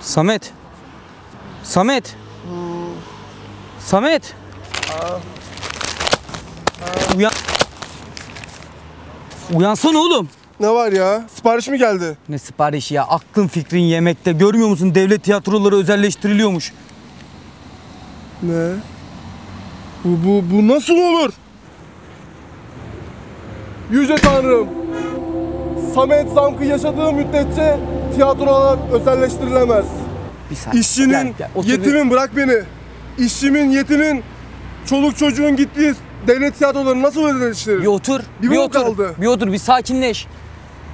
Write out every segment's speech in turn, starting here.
Samet. Samet. Samet. Uyan. Uyansana oğlum. Ne var ya? Sipariş mi geldi? Ne siparişi ya? Aklın fikrin yemekte. Görmüyor musun? Devlet tiyatroları özelleştiriliyormuş. Ne? Bu, bu, bu nasıl olur? Yüce Tanrım. Samet Zamkı yaşadığı müddetçe tiyatrolar özelleştirilemez. Bir saniye. İşçinin, Gel, gel. Otur bir- yetimin bırak beni. İşçimin, yetimin, çoluk çocuğun gittiği devlet tiyatroları nasıl özelleştirilir? Bir otur. Bir Bir, otur. kaldı. Bir otur. Bir sakinleş.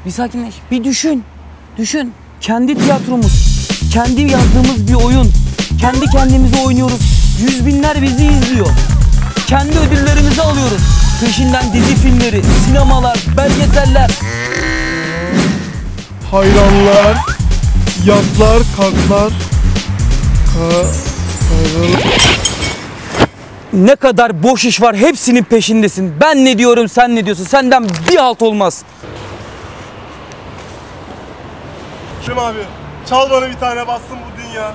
Bir sakinleş. Bir düşün. Düşün. Kendi tiyatromuz. Kendi yazdığımız bir oyun. Kendi kendimize oynuyoruz. Yüz binler bizi izliyor. Kendi ödüllerimizi alıyoruz. Peşinden dizi filmleri, sinemalar, belgeseller. Hayranlar, yatlar, kalklar. Ka Ne kadar boş iş var hepsinin peşindesin. Ben ne diyorum sen ne diyorsun. Senden bir halt olmaz. Kim abi? Çal bana bir tane bassın bu dünya.